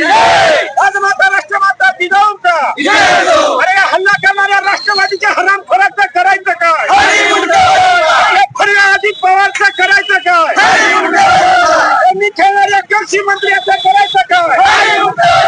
राजमाता राष्ट्रमाता जिजाऊंचा अरे हल्ला करणाऱ्या राष्ट्रवादीच्या हराम खोराचं करायचं काय? फडव्या अजित पवारचं करायचं काय? त्यांनी खेळणाऱ्या कृषी मंत्र्याचं करायचं काय?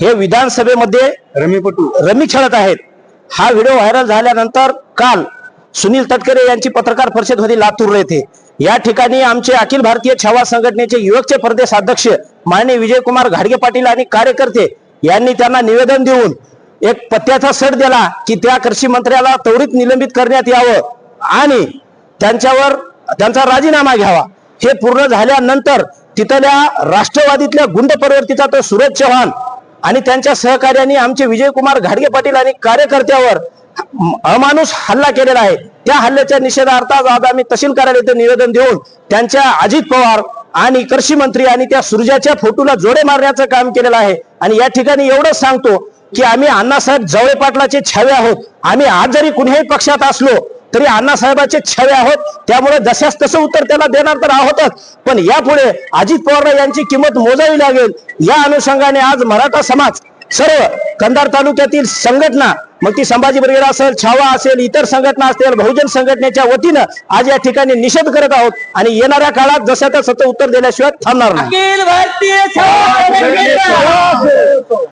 हे विधानसभेमध्ये रमीपटू रमी खेळत आहेत. हा व्हिडिओ व्हायरल झाल्यानंतर काल सुनील तटकरे यांची पत्रकार परिषद होती लातूर येथे. या ठिकाणी आमचे अखिल भारतीय छावा संघटनेचे युवकचे प्रदेश अध्यक्ष माननीय विजयकुमार घाडगे पाटील आणि कार्यकर्ते यांनी त्यांना निवेदन देऊन एक पत्त्याचा सट दिला की त्या कृषी मंत्र्याला त्वरित निलंबित करण्यात यावं आणि त्यांच्यावर त्यांचा राजीनामा घ्यावा. हे पूर्ण झाल्यानंतर तिथल्या राष्ट्रवादीतल्या गुंड परिवर्तीचा तो सूरज चव्हाण आणि त्यांच्या सहकार्यांनी आमचे विजयकुमार घाडगे पाटील आणि कार्यकर्त्यावर अमानुष हल्ला केलेला आहे. त्या हल्ल्याच्या निषेधार्थ आज आम्ही तहसील कार्यालयात निवेदन देऊन त्यांच्या अजित पवार आणि कृषी मंत्री आणि त्या सूर्याच्या फोटोला जोडे मारण्याचं काम केलेलं आहे. आणि या ठिकाणी एवढंच सांगतो की आम्ही अण्णासाहेब जवळे पाटलाचे छावे आहोत. आम्ही आज जरी कुणीही पक्षात असलो तरी अण्णासाहेबाचे छवे आहोत. त्यामुळे जशास तसं उत्तर त्याला देणार तर आहोतच. पण यापुढे अजित पवार यांची किंमत मोजावी लागेल. या अनुषंगाने आज मराठा समाज सर्व कंधार तालुक्यातील संघटना मग ती संभाजी ब्रिगेड असेल छावा असेल इतर संघटना असतील बहुजन संघटनेच्या वतीनं आज या ठिकाणी निषेध करत आहोत. आणि येणाऱ्या काळात जसं तसं उत्तर दिल्याशिवाय थांबणार नाही.